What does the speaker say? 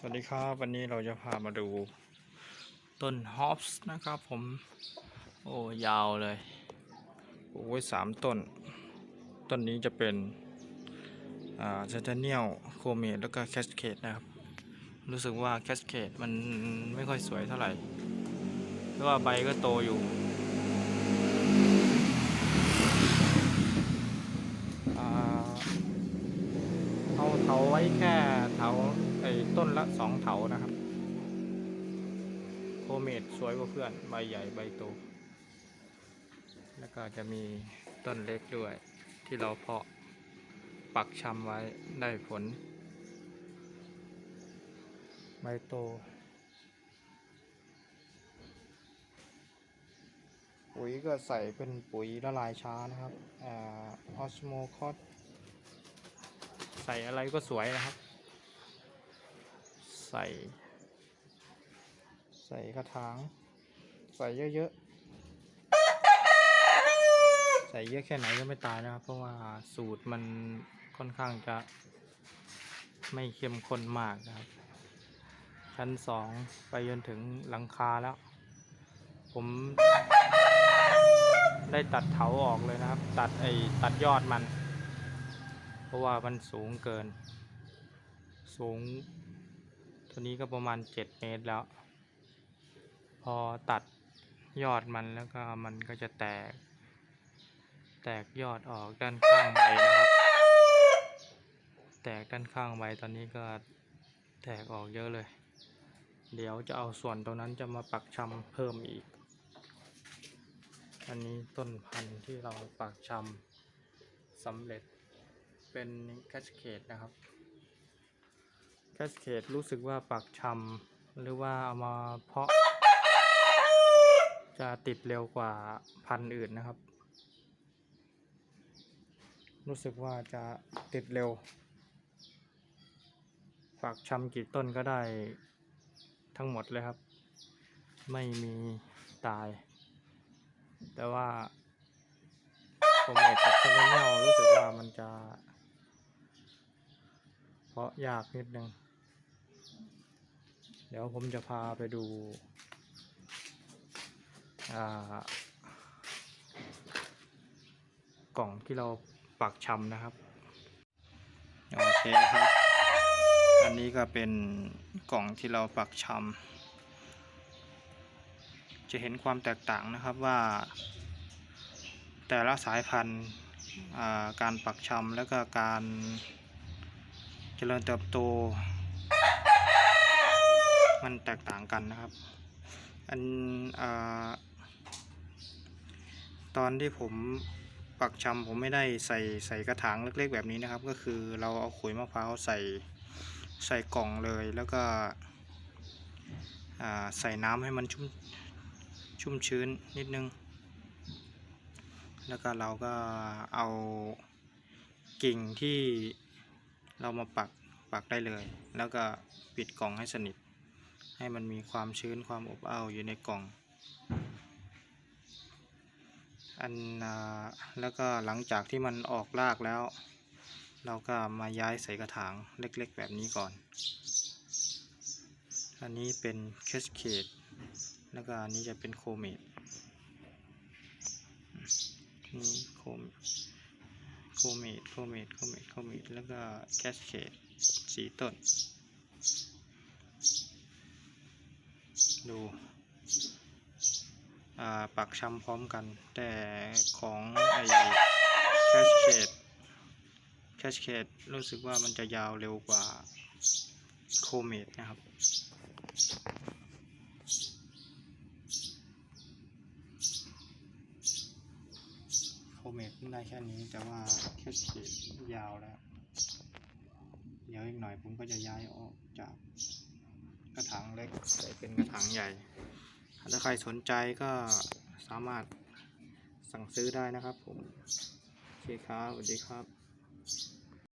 สวัสดีครับวันนี้เราจะพามาดูต้นฮอปส์นะครับผม โอ้ยาวเลยปลูกไว้สามต้น ต้นนี้จะเป็นอ่าเซนเทเนียลโคเมดแล้วก็แคสเคดนะครับ รู้สึกว่าแคสเคดมันไม่ค่อยสวยเท่าไหร่เพราะว่าใบก็โตอยู่ เอาเถาไว้แค่เถาไอ้ต้นละสองเถานะครับโคเมดสวยกว่าเพื่อน ใบใหญ่ใบโต แล้วก็จะมีต้นเล็กด้วย ที่เราเพาะปักชำไว้ได้ผล ใบโตปุ๋ยก็ใส่เป็นปุ๋ยละลายช้านะครับอ่าออสโมคอส ใส่อะไรก็สวยนะครับ ใส่ ใส่กระถาง ใส่เยอะๆ ใส่เยอะแค่ไหนก็ไม่ตายนะครับ เพราะว่าสูตรมันค่อนข้างจะ ไม่เข้มข้นมากนะครับ ชั้นสองไปจนถึงหลังคาแล้ว ผมได้ตัดเถาออกเลยนะครับ ตัดไอ้ตัดยอดมัน เพราะว่ามันสูงเกิน สูง ตัวนี้ก็ประมาณเจ็ดเมตรแล้ว พอตัดยอดมันแล้วก็มันก็จะแตก แตกยอดออกด้านข้างใบนะครับ แตกด้านข้างใบตอนนี้ก็แตกออกเยอะเลย เดี๋ยวจะเอาส่วนตรงนั้นจะมาปักชำเพิ่มอีก อันนี้ต้นพันธุ์ที่เราปักชำสำเร็จ เป็นแคชเคดนะครับแคชเคดรู้สึกว่าปักชำหรือว่าเอามาเพาะ จะติดเร็วกว่าพันธุ์อื่นนะครับ รู้สึกว่าจะติดเร็ว ปักชำกี่ต้นก็ได้ทั้งหมดเลยครับ ไม่มีตาย แต่ว่าผมเมดกับเซเลเนียลรู้สึกว่ามันจะาะยากนิดนึง เดี๋ยวผมจะพาไปดูกล่องที่เราปักชำนะครับ โอเคครับ อันนี้ก็เป็นกล่องที่เราปักชำจะเห็นความแตกต่างนะครับว่า แต่ละสายพันธุ์การปักชำแล้วก็การ เจริญเติบโต มันแตกต่างกันนะครับ อันอตอนที่ผมปักชำผมไม่ได้ใส่ใส่กระถางเล็กๆแบบนี้นะครับ ก็คือเราเอาขุยมะพร้าวใส่ใส่กล่องเลยแล้วก็ใส่น้ำให้มันชุ่มชุ่มชื้นนิดนึง แล้วก็เราก็เอากิ่งที่ เรามาปักปักได้เลย แล้วก็ปิดกล่องให้สนิท ให้มันมีความชื้นความอบอ้าวอยู่ในกล่อง อันแล้วก็หลังจากที่มันออกรากแล้ว เราก็มาย้ายใส่กระถางเล็กๆ แบบนี้ก่อน อันนี้เป็นแคสเคดแล้วก็อันนี้จะเป็นโคเมดนี่โคเม โคเมดโคเมดโคเมดโคเมดแล้วก็แคสเคดสีต้น ดูอ่าปักชำพร้อมกัน แต่ของไอ้แคชเคดแคชเคดรู้สึกว่ามันจะยาวเร็วกว่าโคเมดนะครับ เมดได้แค่นี้ แต่ว่าแคชเคดยาวแล้ว เดี๋ยวอีกหน่อยผมก็จะย้ายออกจากกระถางเล็กใส่เป็นกระถางใหญ่ ถ้าใครสนใจก็สามารถสั่งซื้อได้นะครับผมโอเคครับสวัสดีครับ